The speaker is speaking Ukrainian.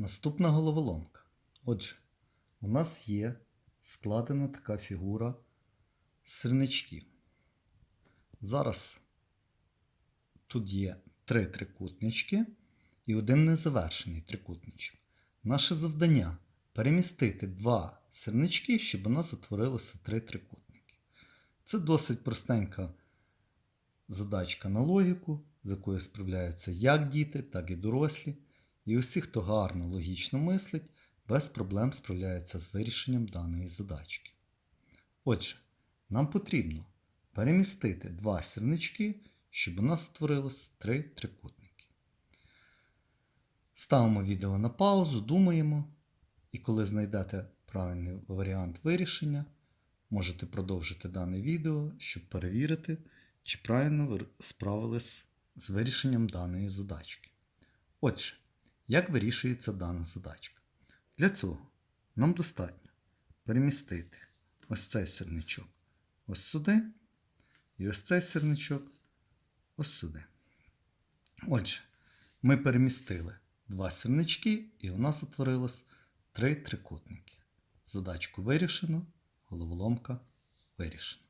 Наступна головоломка. Отже, у нас є складена така фігура сирничків. Зараз тут є три трикутнички і один незавершений трикутничок. Наше завдання перемістити два сирнички, щоб у нас утворилося три трикутники. Це досить простенька задачка на логіку, з якою справляються як діти, так і дорослі. І усі, хто гарно логічно мислить, без проблем справляється з вирішенням даної задачки. Отже, нам потрібно перемістити два сірнички, щоб у нас утворилось три трикутники. Ставимо відео на паузу, думаємо, і коли знайдете правильний варіант вирішення, можете продовжити дане відео, щоб перевірити, чи правильно ви справились з вирішенням даної задачки. Отже, як вирішується дана задачка? Для цього нам достатньо перемістити ось цей сирничок ось сюди, і ось цей сирничок ось сюди. Отже, ми перемістили два сирнички, і у нас утворилось три трикутники. Задачку вирішено, головоломка вирішена.